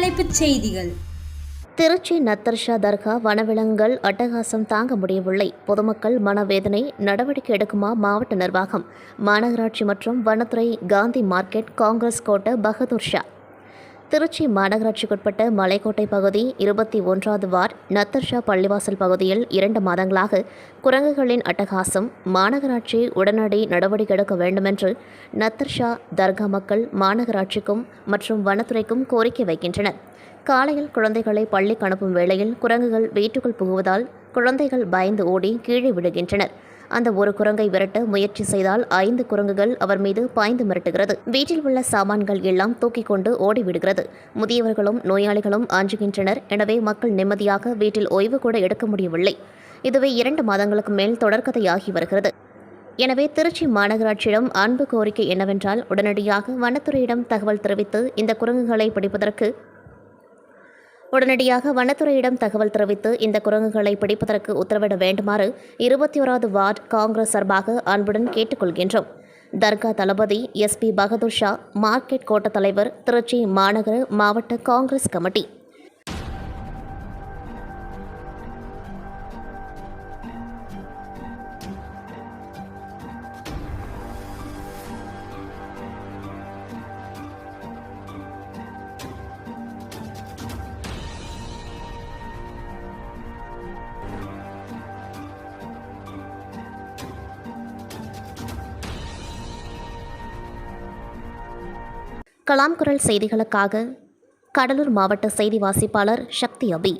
செய்திகள். திருச்சி நத்தர்ஷா தர்கா வனவிலங்குகள் அட்டகாசம் தாங்க முடியவில்லை. பொதுமக்கள் மனவேதனை நடவடிக்கை எடுக்குமா மாவட்ட நிர்வாகம்? மாநகராட்சி மற்றும் வனத்துறை காந்தி மார்க்கெட் காங்கிரஸ் கோட்டை பகதூர் ஷா. திருச்சி மாநகராட்சிக்குட்பட்ட மலைக்கோட்டை பகுதி இருபத்தி ஒன்றாவது வார்டு நத்தர்ஷா பள்ளிவாசல் பகுதியில் இரண்டு மாதங்களாக குரங்குகளின் அட்டகாசம் மாநகராட்சி உடனடி நடவடிக்கை எடுக்க வேண்டுமென்று நத்தர்ஷா தர்கா மக்கள் மாநகராட்சிக்கும் மற்றும் வனத்துறைக்கும் கோரிக்கை வைக்கின்றனர். காலையில் குழந்தைகளை பள்ளிக்கு அனுப்பும் வேளையில் குரங்குகள் வீட்டுக்குள் புகுவதால் குழந்தைகள் பயந்து ஓடி கீழே விழுகின்றனர். அந்த ஒரு குரங்கை விரட்ட முயற்சி செய்தால் ஐந்து குரங்குகள் அவர் மீது பாய்ந்து மிரட்டுகிறது. வீட்டில் உள்ள சாமான்கள் எல்லாம் தூக்கிக் கொண்டு ஓடிவிடுகிறது. முதியவர்களும் நோயாளிகளும் அஞ்சுகின்றனர். எனவே மக்கள் நிம்மதியாக வீட்டில் ஓய்வு கூட எடுக்க முடியவில்லை. இதுவே இரண்டு மாதங்களுக்கு மேல் தொடர்கதையாகி வருகிறது. எனவே திருச்சி மாநகராட்சியிடம் அன்பு கோரிக்கை என்னவென்றால் உடனடியாக வனத்துறையிடம் தகவல் தெரிவித்து இந்த குரங்குகளை பிடிப்பதற்கு உடனடியாக வனத்துறையிடம் தகவல் தெரிவித்து இந்த குரங்குகளை பிடிப்பதற்கு உத்தரவிட வேண்டுமாறு இருபத்தி ஓராவது வார்டு காங்கிரஸ் சார்பாக அன்புடன் கேட்டுக்கொள்கின்றோம். தர்கா தளபதி S P Bahadur Shah market கோட்ட தலைவர் திருச்சி மாநகர மாவட்ட காங்கிரஸ் கமிட்டி. கலாம் குரல் செய்திகளுக்காக கடலூர் மாவட்ட செய்தி வாசிப்பாளர் சக்தி அபி.